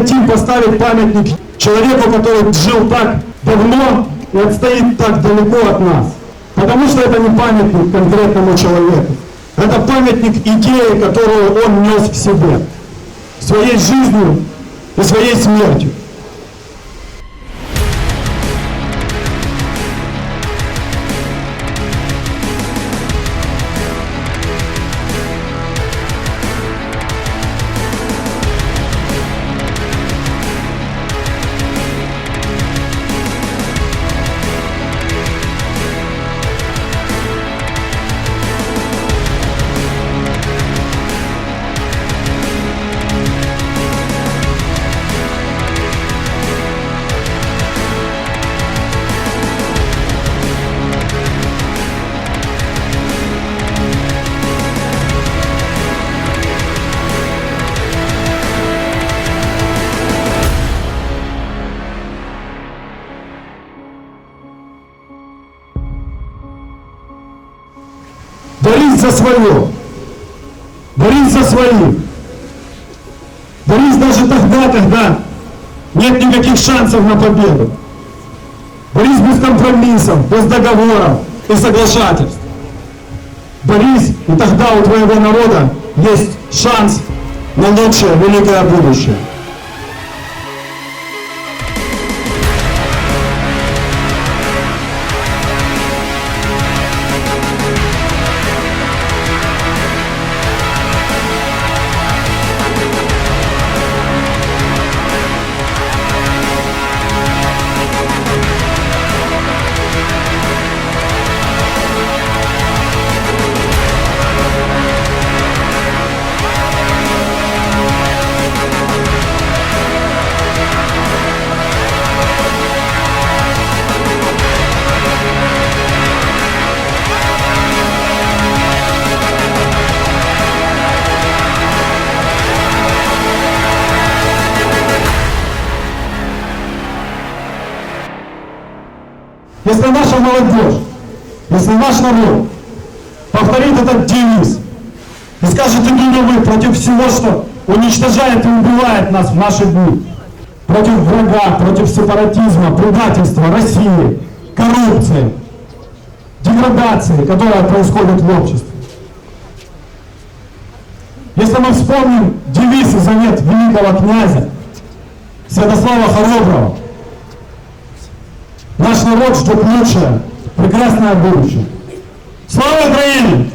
хотим поставить памятник человеку, который жил так давно и отстоит так далеко от нас. Потому что это не памятник конкретному человеку. Это памятник идее, которую он нес в себе. Своей жизнью и своей смертью. Борись за свое. Борись за своих. Борись даже тогда, когда нет никаких шансов на победу. Борись без компромиссов, без договоров и соглашательств. Борись, и тогда у твоего народа есть шанс на лучшее, великое будущее. Если наша молодежь, если наш народ повторит этот девиз и скажет на вы против всего, что уничтожает и убивает нас в наши дни, против врага, против сепаратизма, предательства, России, коррупции, деградации, которая происходит в обществе. Если мы вспомним девиз и завет великого князя Святослава Хороброва, Наш народ ждет лучшее, прекрасное будущее. Слава Украине!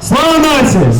Слава нации!